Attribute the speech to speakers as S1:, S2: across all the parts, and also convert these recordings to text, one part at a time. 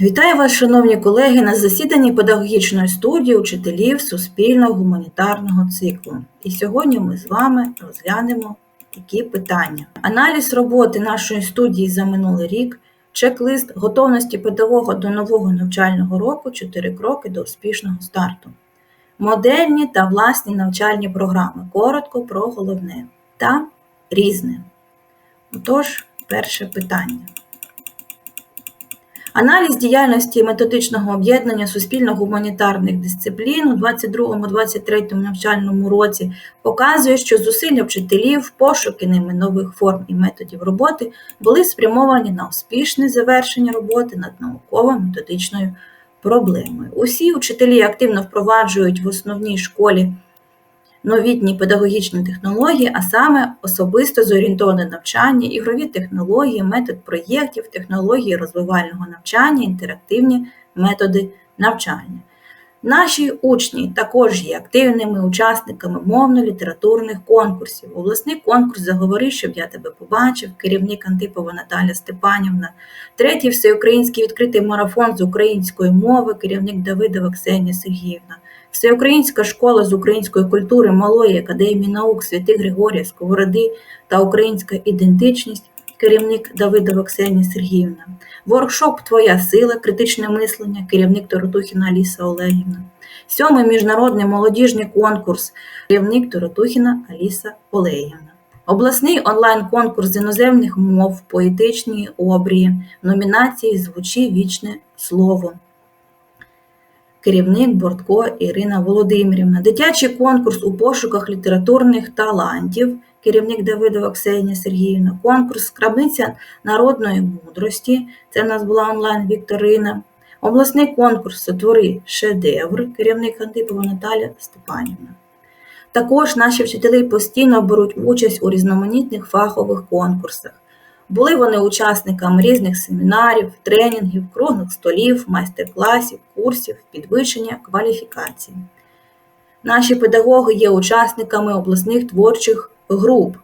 S1: Вітаю вас, шановні колеги, на засіданні педагогічної студії учителів суспільного гуманітарного циклу. І сьогодні ми з вами розглянемо такі питання: аналіз роботи нашої студії за минулий рік, чек-лист готовності педагога до нового навчального року, 4 кроки до успішного старту, модельні та власні навчальні програми. Коротко про головне та різне. Отож, перше питання. Аналіз діяльності методичного об'єднання суспільно-гуманітарних дисциплін у 22-23 навчальному році показує, що зусилля вчителів, пошуки ними нових форм і методів роботи були спрямовані на успішне завершення роботи над науково-методичною проблемою. Усі учителі активно впроваджують в основній школі новітні педагогічні технології, а саме особисто зорієнтоване навчання, ігрові технології, метод проєктів, технології розвивального навчання, інтерактивні методи навчання. Наші учні також є активними учасниками мовно-літературних конкурсів. Обласний конкурс Заговори, щоб я тебе побачив, керівник Антипова Наталя Степанівна, третій всеукраїнський відкритий марафон з української мови, керівник Давидова Ксенія Сергіївна. Всеукраїнська школа з української культури Малої академії наук Святи Григорія Сковороди та Українська ідентичність, керівник Давидова Ксенія Сергіївна, воркшоп Твоя сила, критичне мислення, керівник Торотухіна Аліса Олегівна, сьомий міжнародний молодіжний конкурс, керівник Торотухіна Аліса Олегівна. Обласний онлайн-конкурс з іноземних мов, поетичні обрії, номінації Звучи вічне слово керівник Бортко Ірина Володимирівна, дитячий конкурс у пошуках літературних талантів, керівник Давидова Ксенія Сергіївна, конкурс Скрабниця народної мудрості, це в нас була онлайн-вікторина, обласний конкурс Сотвори шедевр, керівник Антипова Наталя Степанівна. Також наші вчителі постійно беруть участь у різноманітних фахових конкурсах. Були вони учасниками різних семінарів, тренінгів, круглих столів, майстер-класів, курсів, підвищення кваліфікації. Наші педагоги є учасниками обласних творчих груп.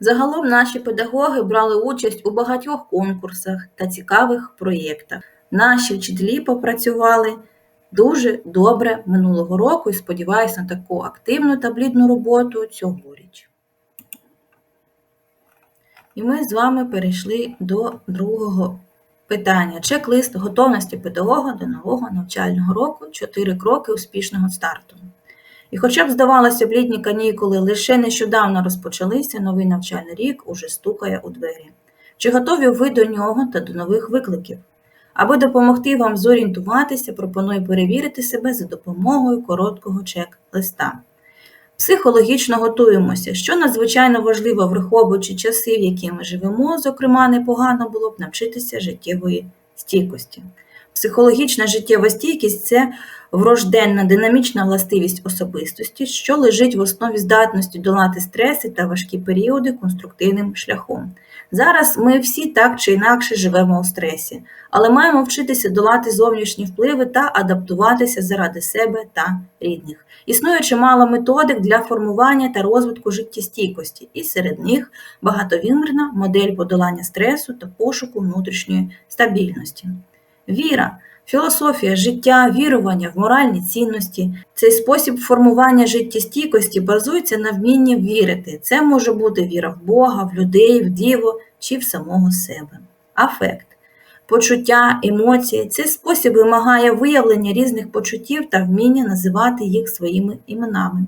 S1: Загалом наші педагоги брали участь у багатьох конкурсах та цікавих проєктах. Наші вчителі попрацювали дуже добре минулого року і сподіваюся на таку активну та плідну роботу цьогоріч. І ми з вами перейшли до другого питання. Чек-лист готовності педагога до нового навчального року 4 кроки успішного старту. І хоча б здавалося б, літні канікули лише нещодавно розпочалися, новий навчальний рік уже стукає у двері. Чи готові ви до нього та до нових викликів? Аби допомогти вам зорієнтуватися, пропоную перевірити себе за допомогою короткого чек-листа. Психологічно готуємося, що надзвичайно важливо, враховуючи часи, в які ми живемо, зокрема, непогано було б навчитися життєвої стійкості. Психологічна життєва стійкість це врожденна динамічна властивість особистості, що лежить в основі здатності долати стреси та важкі періоди конструктивним шляхом. Зараз ми всі так чи інакше живемо у стресі, але маємо вчитися долати зовнішні впливи та адаптуватися заради себе та рідних. Існує чимало методик для формування та розвитку життєстійкості, і серед них багатовимірна модель подолання стресу та пошуку внутрішньої стабільності. Віра. Філософія життя, вірування в моральні цінності. Цей спосіб формування життєстійкості базується на вмінні вірити. Це може бути віра в Бога, в людей, в діво чи в самого себе. Афект. Почуття, емоції. Цей спосіб вимагає виявлення різних почуттів та вміння називати їх своїми іменами.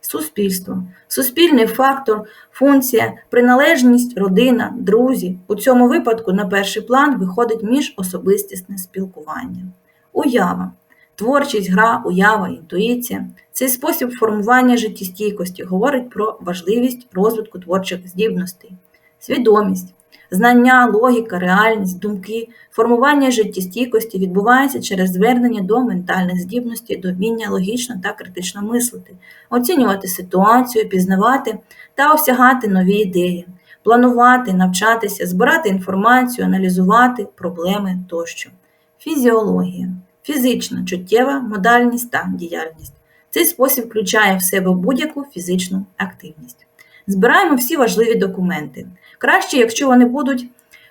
S1: Суспільство, суспільний фактор, функція, приналежність, родина, друзі. У цьому випадку на перший план виходить міжособистісне спілкування. Уява, творчість, гра, уява, інтуїція. Цей спосіб формування життєстійкості говорить про важливість розвитку творчих здібностей, свідомість. Знання, логіка, реальність, думки, формування життєстійкості відбувається через звернення до ментальних здібностей, до вміння логічно та критично мислити, оцінювати ситуацію, пізнавати та осягати нові ідеї, планувати, навчатися, збирати інформацію, аналізувати проблеми тощо. Фізіологія, фізична, чуттєва модальність та діяльність. Цей спосіб включає в себе будь-яку фізичну активність. Збираємо всі важливі документи. Краще, якщо вони будуть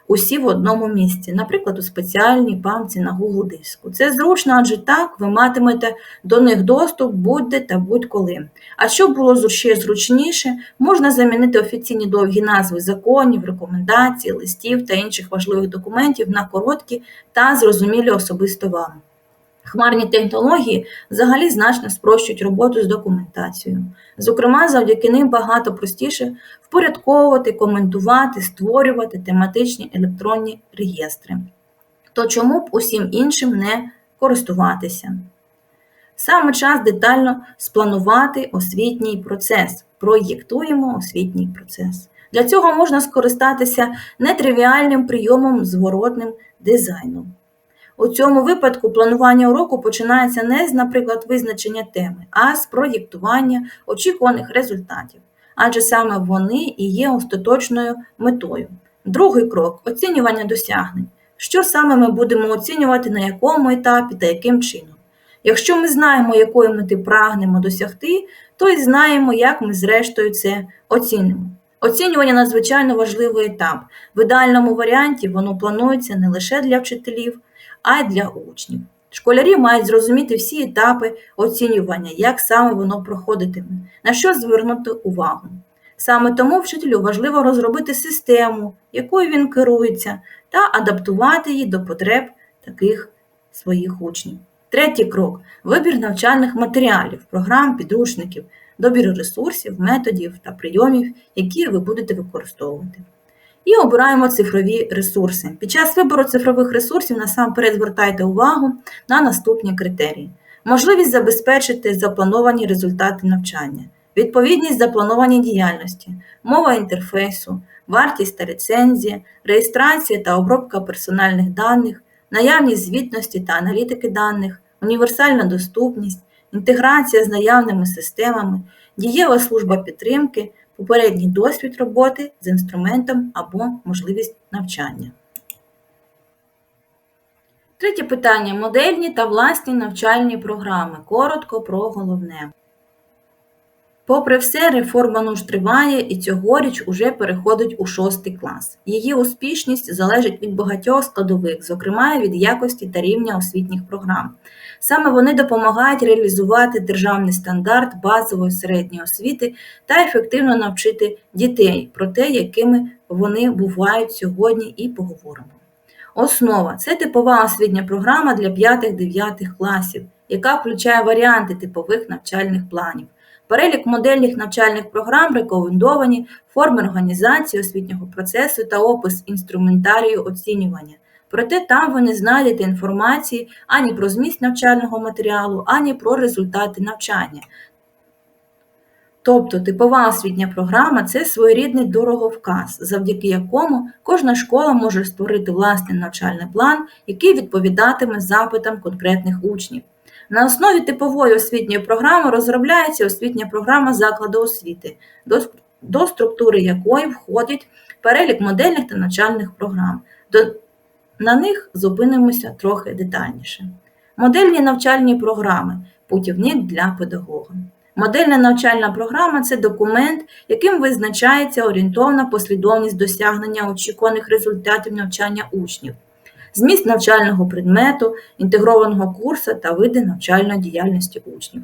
S1: усі в одному місці, наприклад, у спеціальній пам'ятці на Google диску. Це зручно, адже так ви матимете до них доступ будь-де та будь-коли. А щоб було ще зручніше, можна замінити офіційні довгі назви законів, рекомендацій, листів та інших важливих документів на короткі та зрозумілі особисто вам. Хмарні технології взагалі значно спрощують роботу з документацією. Зокрема, завдяки ним багато простіше впорядковувати, коментувати, створювати тематичні електронні реєстри. То чому б усім іншим не користуватися? Саме час детально спланувати освітній процес. Проєктуємо освітній процес. Для цього можна скористатися нетривіальним прийомом зворотним дизайном. У цьому випадку планування уроку починається не з, наприклад, визначення теми, а з проєктування очікуваних результатів, адже саме вони і є остаточною метою. Другий крок оцінювання досягнень. Що саме ми будемо оцінювати на якому етапі та яким чином. Якщо ми знаємо, якої мети прагнемо досягти, то й знаємо, як ми зрештою це оцінимо. Оцінювання надзвичайно важливий етап. В ідеальному варіанті воно планується не лише для вчителів, а й для учнів. Школярі мають зрозуміти всі етапи оцінювання, як саме воно проходитиме, на що звернути увагу. Саме тому вчителю важливо розробити систему, якою він керується, та адаптувати її до потреб таких своїх учнів. Третій крок вибір навчальних матеріалів, програм, підручників, добір ресурсів, методів та прийомів, які ви будете використовувати. І обираємо цифрові ресурси. Під час вибору цифрових ресурсів насамперед звертайте увагу на наступні критерії: можливість забезпечити заплановані результати навчання, відповідність запланованій діяльності, мова інтерфейсу, вартість та ліцензія, реєстрація та обробка персональних даних, наявність звітності та аналітики даних, універсальна доступність, інтеграція з наявними системами, дієва служба підтримки попередній досвід роботи з інструментом або можливість навчання. Третє питання модельні та власні навчальні програми. Коротко про головне. Попри все, реформа нуж триває і цьогоріч уже переходить у шостий клас. Її успішність залежить від багатьох складових, зокрема від якості та рівня освітніх програм. Саме вони допомагають реалізувати державний стандарт базової середньої освіти та ефективно навчити дітей про те, якими вони бувають сьогодні, і поговоримо. Основа це типова освітня програма для 5-9 класів, яка включає варіанти типових навчальних планів. Перелік модельних навчальних програм рекомендовані, форми організації освітнього процесу та опис інструментарію оцінювання. Проте там ви не знайдете інформації ані про зміст навчального матеріалу, ані про результати навчання. Тобто типова освітня програма це своєрідний дороговказ, завдяки якому кожна школа може створити власний навчальний план, який відповідатиме запитам конкретних учнів. На основі типової освітньої програми розробляється освітня програма закладу освіти, до, структури якої входить перелік модельних та навчальних програм. На них зупинимося трохи детальніше. Модельні навчальні програми путівник для педагога. Модельна навчальна програма це документ, яким визначається орієнтовна послідовність досягнення очікуваних результатів навчання учнів зміст навчального предмету, інтегрованого курсу та види навчальної діяльності учнів.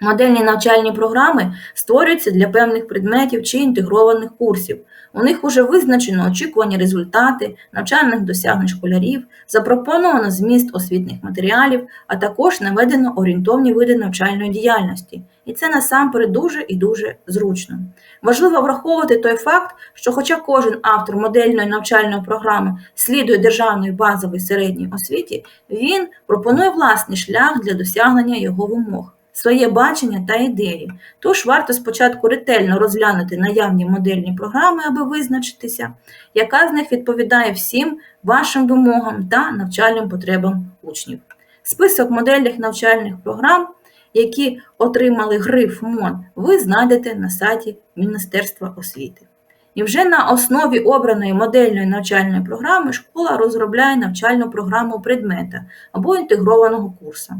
S1: Модельні навчальні програми створюються для певних предметів чи інтегрованих курсів. У них уже визначено очікувані результати навчальних досягнень школярів, запропоновано зміст освітніх матеріалів, а також наведено орієнтовні види навчальної діяльності. І це насамперед дуже і дуже зручно. Важливо враховувати той факт, що, хоча кожен автор модельної навчальної програми слідує державної базової середньої освіті, він пропонує власний шлях для досягнення його вимог своє бачення та ідеї. Тож варто спочатку ретельно розглянути наявні модельні програми, аби визначитися, яка з них відповідає всім вашим вимогам та навчальним потребам учнів. Список модельних навчальних програм, які отримали гриф МОН, ви знайдете на сайті Міністерства освіти. І вже на основі обраної модельної навчальної програми школа розробляє навчальну програму предмета або інтегрованого курсу.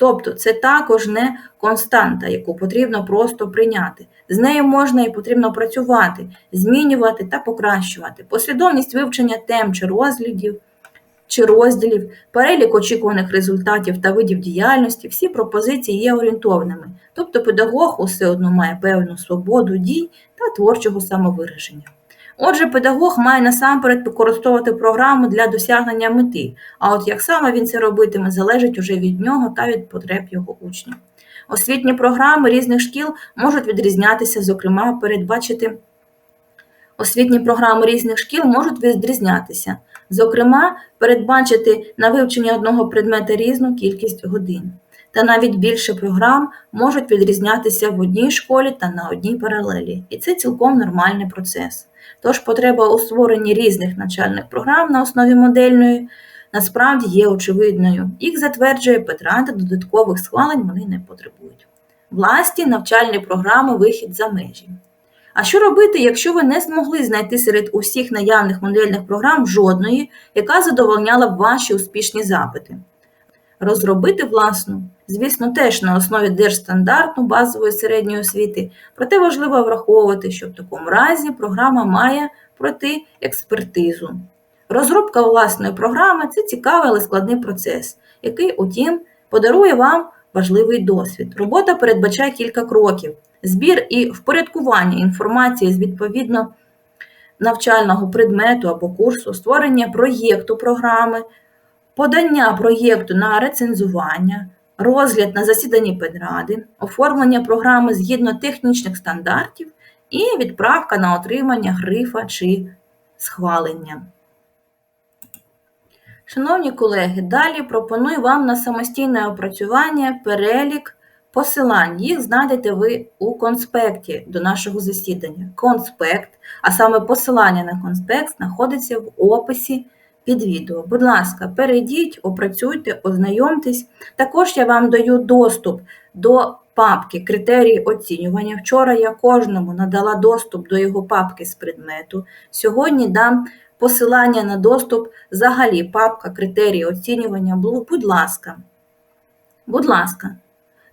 S1: Тобто це також не константа, яку потрібно просто прийняти. З нею можна і потрібно працювати, змінювати та покращувати. Послідовність вивчення тем чи розглядів, чи розділів, перелік очікуваних результатів та видів діяльності, всі пропозиції є орієнтовними. Тобто педагог усе одно має певну свободу дій та творчого самовираження. Отже, педагог має насамперед використовувати програму для досягнення мети, а от як саме він це робитиме, залежить уже від нього та від потреб його учнів. Освітні програми різних шкіл можуть відрізнятися, зокрема, передбачити освітні програми різних шкіл можуть відрізнятися, зокрема, передбачити на вивчення одного предмета різну кількість годин. Та навіть більше програм можуть відрізнятися в одній школі та на одній паралелі, і це цілком нормальний процес. Тож потреба у створенні різних навчальних програм на основі модельної насправді є очевидною. Їх затверджує Петра та додаткових схвалень вони не потребують. Власні навчальні програми вихід за межі. А що робити, якщо ви не змогли знайти серед усіх наявних модельних програм жодної, яка задовольняла б ваші успішні запити? Розробити власну, звісно, теж на основі держстандарту базової середньої освіти, проте важливо враховувати, що в такому разі програма має пройти експертизу. Розробка власної програми це цікавий, але складний процес, який, утім, подарує вам важливий досвід. Робота передбачає кілька кроків: збір і впорядкування інформації з відповідно навчального предмету або курсу, створення проєкту програми, подання проєкту на рецензування, розгляд на засіданні педради, оформлення програми згідно технічних стандартів і відправка на отримання грифа чи схвалення. Шановні колеги, далі пропоную вам на самостійне опрацювання перелік посилань. Їх знайдете ви у конспекті до нашого засідання. Конспект, а саме посилання на конспект, знаходиться в описі під відео. Будь ласка, перейдіть, опрацюйте, ознайомтесь. Також я вам даю доступ до папки критерії оцінювання. Вчора я кожному надала доступ до його папки з предмету. Сьогодні дам посилання на доступ взагалі папка критерії оцінювання. Будь ласка, будь ласка,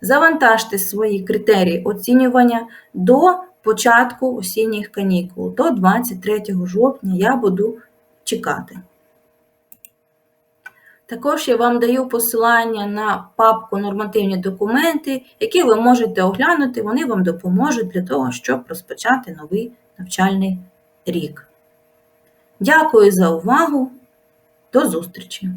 S1: завантажте свої критерії оцінювання до початку осінніх канікул. До 23 жовтня я буду чекати. Також я вам даю посилання на папку нормативні документи, які ви можете оглянути, вони вам допоможуть для того, щоб розпочати новий навчальний рік. Дякую за увагу. До зустрічі!